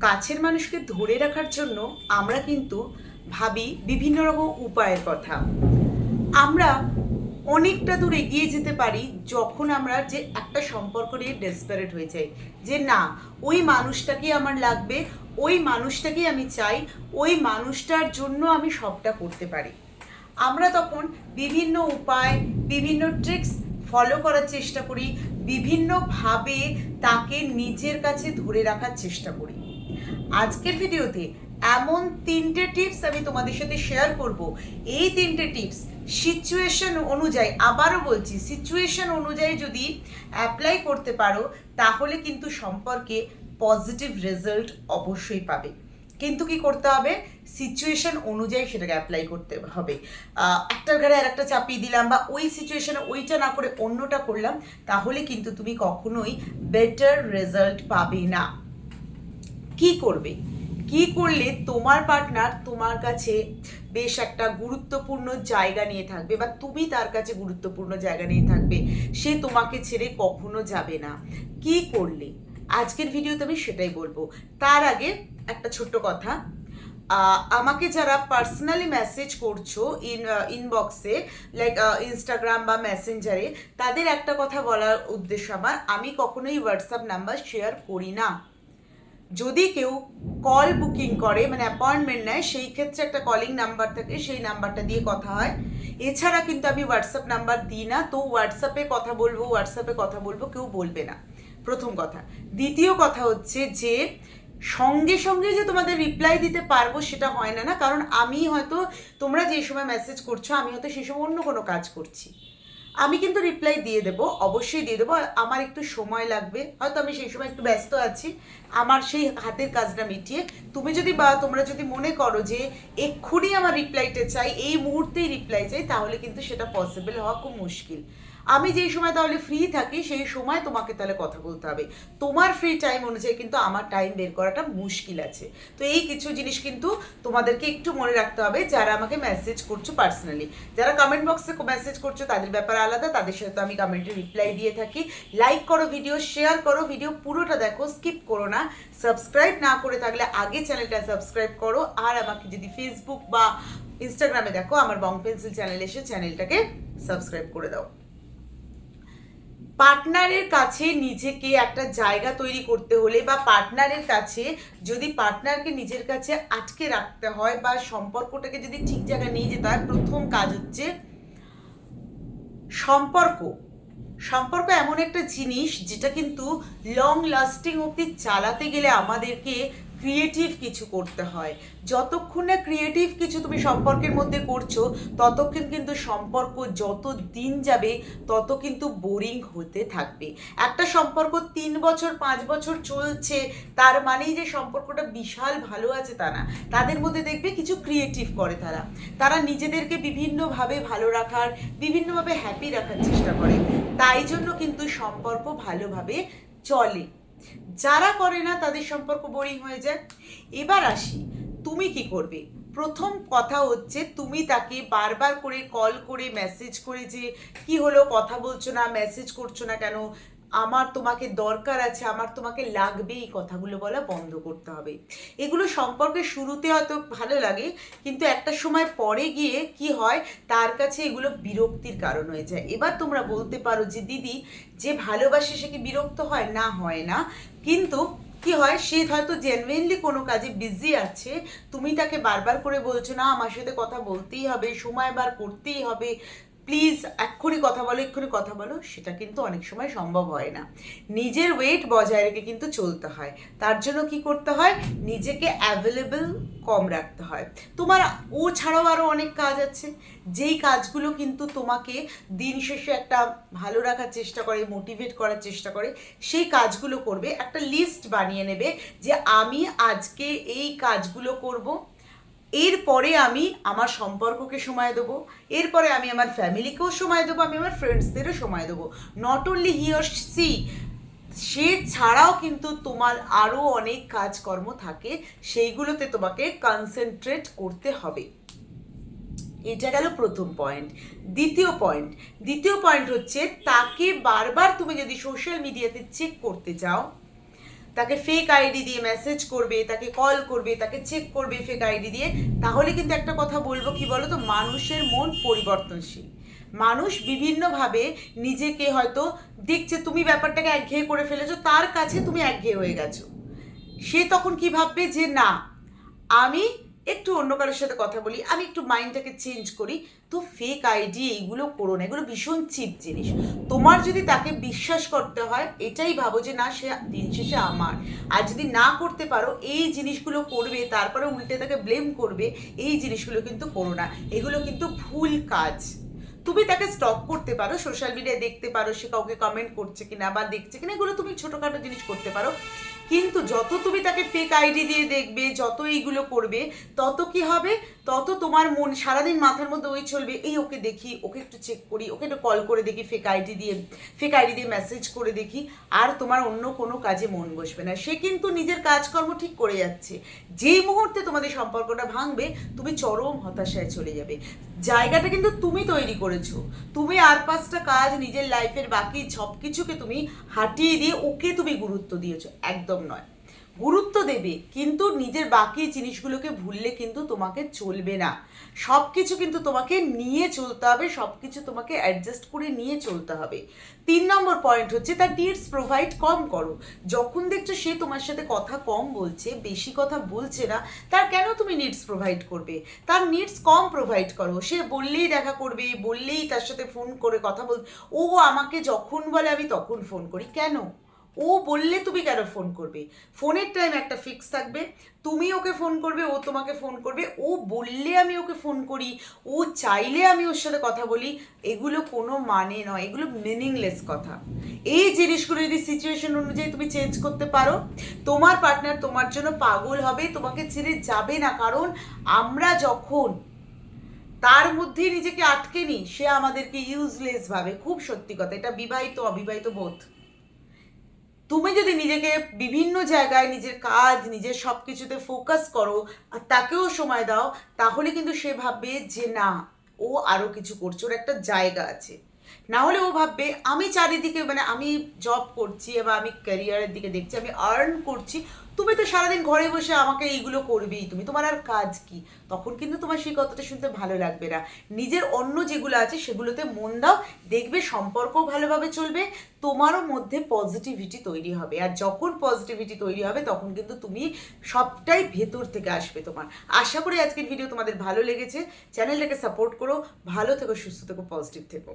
কাছের মানুষকে ধরে রাখার জন্য আমরা কিন্তু ভাবি বিভিন্ন রকম উপায়ের কথা। আমরা অনেকটা দূর এগিয়ে যেতে পারি যখন আমরা যে একটা সম্পর্ক নিয়ে ডেসপারেট হয়ে যাই। যে না, ওই মানুষটাকে আমার লাগবে, ওই মানুষটাকেই আমি চাই, ওই মানুষটার জন্য আমি সবটা করতে পারি। আমরা তখন বিভিন্ন উপায়, বিভিন্ন ট্রিক্স ফলো করার চেষ্টা করি, বিভিন্নভাবে তাকে নিজের কাছে ধরে রাখার চেষ্টা করি। আজকের ভিডিওতে এমন তিনটে টিপস আমি তোমাদের সাথে শেয়ার করব। এই তিনটে টিপস সিচুয়েশন অনুযায়ী, আবারও বলছি সিচুয়েশন অনুযায়ী যদি অ্যাপ্লাই করতে পারো, তাহলে কিন্তু সম্পর্কে পজিটিভ রেজাল্ট অবশ্যই পাবে। কিন্তু কি করতে হবে? সিচুয়েশন অনুযায়ী সেটাকে অ্যাপ্লাই করতে হবে। একটার ঘাড়ে আর একটা চাপিয়ে দিলাম বা ওই সিচুয়েশনে ওইটা না করে অন্যটা করলাম, তাহলে কিন্তু তুমি কখনোই বেটার রেজাল্ট পাবে না। কি করবে? কি করলে তোমার পার্টনার তোমার কাছে বেশ একটা গুরুত্বপূর্ণ জায়গা নিয়ে থাকবে বা তুমি তার কাছে গুরুত্বপূর্ণ জায়গা নিয়ে থাকবে, সে তোমাকে ছেড়ে কখনো যাবে না। কি করলে? আজকের ভিডিওতে আমি সেটাই বলব। তার আগে একটা ছোট্ট কথা। আমাকে যারা পার্সোনালি মেসেজ করছ ইন ইনবক্সে লাইক ইনস্টাগ্রাম বা মেসেঞ্জারে তাদের একটা কথা বলার উদ্দেশ্য আমার, আমি কখনোই হোয়াটসঅ্যাপ নাম্বার শেয়ার করি না। যদি কেউ কল বুকিং করে মানে অ্যাপয়েন্টমেন্ট নেয়, সেই ক্ষেত্রে একটা কলিং নাম্বার থাকে, সেই নাম্বারটা দিয়ে কথা হয়। এছাড়া কিন্তু আমি হোয়াটসঅ্যাপ নাম্বার দিই না, তো হোয়াটসঅ্যাপে কথা বলব হোয়াটসঅ্যাপে কথা বলব, কেউ বলবে না। প্রথম কথা। দ্বিতীয় কথা হচ্ছে যে, সঙ্গে সঙ্গে যে তোমাদের রিপ্লাই দিতে পারব সেটা হয় না না, কারণ আমি হয়তো তোমরা যে সময় মেসেজ করছ, আমি হয়তো সেই সময় অন্য কোনো কাজ করছি। আমি কিন্তু রিপ্লাই দিয়ে দেবো, অবশ্যই দিয়ে দেবো। আমার একটু সময় লাগবে। হয়তো আমি সেই সময় একটু ব্যস্ত আছি। আমার সেই হাতের কাজটা মিটিয়ে। তুমি যদি বা তোমরা যদি মনে করো যে এক্ষুনি আমার রিপ্লাইটা চাই, এই মুহূর্তেই রিপ্লাই চাই, তাহলে কিন্তু সেটা পসিবল হওয়া খুব মুশকিল। আমি যেই সময় তাহলে ফ্রি থাকি, সেই সময় তোমাকে তাহলে কথা বলতে হবে। তোমার ফ্রি টাইম অনুযায়ী কিন্তু আমার টাইম বের করাটা মুশকিল আছে। তো এই কিছু জিনিস কিন্তু তোমাদেরকে একটু মনে রাখতে হবে, যারা আমাকে মেসেজ করছ পার্সোনালি যারা কমেন্ট বক্সে মেসেজ করছ, তাদের ব্যাপারে আলাদা, তাদের সাথে তো আমি কমেন্টে রিপ্লাই দিয়ে থাকি। লাইক করো ভিডিও শেয়ার করো ভিডিও পুরোটা দেখো স্কিপ করো না। সাবস্ক্রাইব না করে থাকলে আগে চ্যানেলটা সাবস্ক্রাইব করো। আর আমাকে যদি ফেসবুক বা ইনস্টাগ্রামে দেখো, আমার বং পেন্সিল চ্যানেল এসে চ্যানেলটাকে সাবস্ক্রাইব করে দাও। পার্টনারের কাছে নিজেকে একটা জায়গা তৈরি করতে হলে বা পার্টনারের কাছে যদি পার্টনারকে নিজের কাছে আটকে রাখতে হয় বা সম্পর্কটাকে যদি ঠিক জায়গায় নিয়ে যেতে হয়, প্রথম কাজ হচ্ছে সম্পর্ক। সম্পর্ক এমন একটা জিনিস যেটা কিন্তু লং লাস্টিং অবধি চালাতে গেলে আমাদেরকে ক্রিয়েটিভ কিছু করতে হয়। যতক্ষণ না ক্রিয়েটিভ কিছু তুমি সম্পর্কের মধ্যে করছ, ততক্ষণ কিন্তু সম্পর্ক যত দিন যাবে, তত কিন্তু বোরিং হতে থাকবে। একটা সম্পর্ক তিন বছর, পাঁচ বছর চলছে, তার মানেই যে সম্পর্কটা বিশাল ভালো আছে তা না। তাদের মধ্যে দেখবে কিছু ক্রিয়েটিভ করে তারা। তারা নিজেদেরকে বিভিন্নভাবে ভালো রাখার, বিভিন্নভাবে হ্যাপি রাখার চেষ্টা করে। তাই জন্য কিন্তু সম্পর্ক ভালোভাবে চলে। যারা করে না, তাদের সম্পর্ক বোরিং হয়ে যায়। এবার আসি, তুমি কি করবে? প্রথম কথা হচ্ছে, তুমি তাকে বারবার করে কল করে মেসেজ করে যে, কি হলো? কথা বলছো না মেসেজ করছ না কেন? আমার তোমাকে দরকার আছে, আমার তোমাকে লাগবে এই কথাগুলো বলা বন্ধ করতে হবে। এগুলো সম্পর্কে শুরুতে হয়তো ভালো লাগে, কিন্তু একটা সময় পরে গিয়ে কি হয়, তার কাছে এগুলো বিরক্তির কারণ হয়ে যায়। এবার তোমরা বলতে পারো যে, দিদি, যে ভালোবাসে সে কি বিরক্ত হয়? না হয় না। কিন্তু কি হয়, সে হয়তো জেনুইনলি কোনো কাজে বিজি আছে, তুমি তাকে বারবার করে বলছো, না, আমার সাথে কথা বলতেই হবে, সময় বার করতেই হবে। প্লিজ এক্ষুনি কথা বলো, এক্ষুনি কথা বলো, সেটা কিন্তু অনেক সময় সম্ভব হয় না। নিজের ওয়েট বজায় রেখে কিন্তু চলতে হয়। তার জন্য কি করতে হয়? নিজেকে অ্যাভেলেবেল কম রাখতে হয়। তোমার ও ছাড়াও আরও অনেক কাজ আছে। যেই কাজগুলো কিন্তু তোমাকে দিন শেষে একটা ভালো রাখার চেষ্টা করে মোটিভেট করার চেষ্টা করে, সেই কাজগুলো করবে। একটা লিস্ট বানিয়ে নেবে যে আমি আজকে এই কাজগুলো করব। এরপরে আমি আমার সম্পর্ককে সময় দেবো, এরপরে আমি আমার ফ্যামিলিকেও সময় দেবো, আমি আমার ফ্রেন্ডসদেরও সময় দেবো। Not only he or she সে ছাড়াও কিন্তু তোমার আরও অনেক কাজকর্ম থাকে, সেইগুলোতে তোমাকে কনসেন্ট্রেট করতে হবে। এটা গেল প্রথম পয়েন্ট দ্বিতীয় পয়েন্ট দ্বিতীয় পয়েন্ট হচ্ছে তাকে বারবার তুমি যদি সোশ্যাল মিডিয়াতে চেক করতে চাও তাকে ফেক আইডি দিয়ে মেসেজ করবে, তাকে কল করবে, তাকে চেক করবে ফেক আইডি দিয়ে, তাহলে কিন্তু একটা কথা বলব কি বলো তো মানুষের মন পরিবর্তনশীল। মানুষ বিভিন্নভাবে নিজেকে হয়তো দেখছে, তুমি ব্যাপারটাকে একঘেয়ে করে ফেলেছো, তার কাছে তুমি একঘেয়ে হয়ে গেছো। সে তখন কি ভাববে যে না, আমি একটু অন্য কারোর সাথে কথা বলি, আমি একটু মাইন্ডটাকে চেঞ্জ করি। তো ফেক আইডি এইগুলো করো না, এগুলো ভীষণ চিপ জিনিস। তোমার যদি তাকে বিশ্বাস করতে হয়, এটাই ভাবো যে না, সে দিন শেষে আমার। আর যদি না করতে পারো, এই জিনিসগুলো করবে, তারপরে উল্টে তাকে ব্লেম করবে, এই জিনিসগুলো কিন্তু করো না। এগুলো কিন্তু ভুল কাজ। তুমি তাকে স্টপ করতে পারো সোশ্যাল মিডিয়ায় দেখতে পারো, সে কাউকে কমেন্ট করছে কিনা বা দেখছে কিনা, এগুলো তুমি ছোটোখাটো জিনিস করতে পারো। কিন্তু যত তুমি তাকে ফেক আইডি দিয়ে দেখবে, যত এইগুলো করবে, তত কি হবে? তত তোমার মন সারাদিন মাথার মধ্যে ওই চলবে, এই ওকে দেখি, ওকে একটু চেক করি, ওকে একটু কল করে দেখি ফেক আইডি দিয়ে ফেক আইডি দিয়ে মেসেজ করে দেখি, আর তোমার অন্য কোনো কাজে মন বসবে না। সে কিন্তু নিজের কাজকর্ম ঠিক করে যাচ্ছে। যেই মুহূর্তে তোমাদের সম্পর্কটা ভাঙবে, তুমি চরম হতাশায় চলে যাবে। জায়গাটা কিন্তু তুমি তৈরি করেছ। তুমি আর পাঁচটা কাজ নিজের লাইফের বাকি সব কিছুকে তুমি হাঁটিয়ে দিয়ে ওকে তুমি গুরুত্ব দিয়েছ। একদম। নয়। গুরুত্ব দেবে, কিন্তু নিজের বাকি জিনিসগুলোকে ভুললে কিন্তু তোমাকে চলবে না। সব কিছু কিন্তু তোমাকে নিয়ে চলতে হবে সব কিছু তোমাকে অ্যাডজাস্ট করে নিয়ে চলতে হবে। তিন নম্বর পয়েন্ট হচ্ছে, তার নিডস প্রোভাইড কম করো। যখন দেখছ সে তোমার সাথে কথা কম বলছে, বেশি কথা বলছে না, তার কেন তুমি নিডস প্রোভাইড করবে? তার নিডস কম প্রোভাইড করো। সে বললেই দেখা করবে, বললেই তার সাথে ফোন করে কথা বল ও আমাকে যখন বলে আমি তখন ফোন করি। কেন? ও বললে তুমি কেন ফোন করবে? ফোনের টাইম একটা ফিক্স থাকবে। তুমি ওকে ফোন করবে, ও তোমাকে ফোন করবে। ও বললে আমি ওকে ফোন করি, ও চাইলে আমি ওর সাথে কথা বলি, এগুলো কোনো মানে নয়, এগুলো মিনিংলেস কথা। এই জিনিসগুলো যদি সিচুয়েশন অনুযায়ী তুমি চেঞ্জ করতে পারো, তোমার পার্টনার তোমার জন্য পাগল হবে, তোমাকে ছেড়ে যাবে না। কারণ আমরা যখন তার মধ্যেই নিজেকে আটকে নি সে আমাদেরকে ইউজলেস ভাবে। খুব সত্যি কথা, এটা বিবাহিত অবিবাহিত বোধ। তুমি যদি নিজেকে বিভিন্ন জায়গায় নিজের কাজ, নিজের সব কিছুতে ফোকাস করো আর তাকেও সময় দাও, তাহলে কিন্তু সে ভাববে যে না, ও আরও কিছু করছে, ওর একটা জায়গা আছে। না হলে ও ভাববে, আমি চারিদিকে মানে আমি জব করছি বা আমি ক্যারিয়ারের দিকে দেখছি, আমি আর্ন করছি, তুমি তো সারাদিন ঘরে বসে আমাকে এইগুলো করবেই, তুমি তোমার আর কাজ কি? তখন কিন্তু তোমার সেই কথাটা শুনতে ভালো লাগবে না। নিজের অন্য যেগুলো আছে, সেগুলোতে মন দাও, দেখবে সম্পর্কও ভালোভাবে চলবে, তোমারও মধ্যে পজিটিভিটি তৈরি হবে। আর যখন পজিটিভিটি তৈরি হবে, তখন কিন্তু তুমি সবটাই ভেতর থেকে আসবে তোমার। আশা করি আজকের ভিডিও তোমাদের ভালো লেগেছে। চ্যানেলটাকে সাপোর্ট করো, ভালো থেকো, সুস্থ থেকো পজিটিভ থেকো।